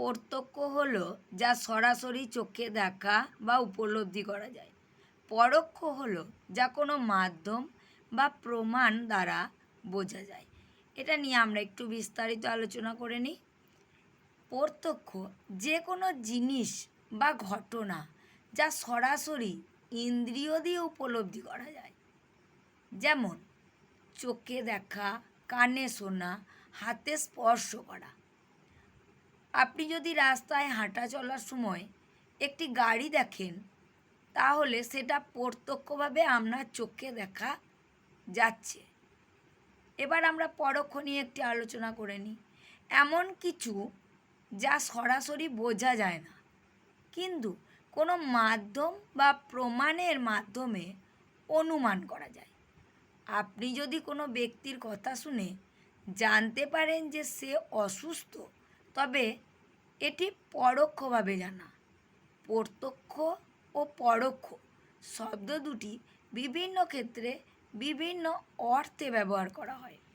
প্রত্যক্ষ হলো যা সরাসরি চোখে দেখা বা উপলব্ধি করা যায়। পরোক্ষ হলো যা কোনো মাধ্যম বা প্রমাণ দ্বারা বোঝা যায়। এটা নিয়ে আমরা একটু বিস্তারিত আলোচনা করে নিই। প্রত্যক্ষ যে কোনো জিনিস বা ঘটনা যা সরাসরি ইন্দ্রিয় দিয়ে উপলব্ধি করা যায়। যেমন, চোখে দেখা, কানে শোনা, হাতে স্পর্শ করা। আপনি যদি রাস্তায় হাঁটা চলার সময় একটি গাড়ি দেখেন, তাহলে সেটা প্রত্যক্ষভাবে আপনার চোখে দেখা যাচ্ছে। এবার আমরা পরোক্ষ নিয়ে একটি আলোচনা করে নিই। এমন কিছু যা সরাসরি বোঝা যায় না, কিন্তু কোনো মাধ্যম বা প্রমাণের মাধ্যমে অনুমান করা যায়। আপনি যদি কোনো ব্যক্তির কথা শুনে জানতে পারেন যে সে অসুস্থ তবে এটি পরোক্ষভাবে জানা। প্রত্যক্ষ ও পরোক্ষ শব্দ দুটি বিভিন্ন ক্ষেত্রে বিভিন্ন অর্থে ব্যবহার করা হয়।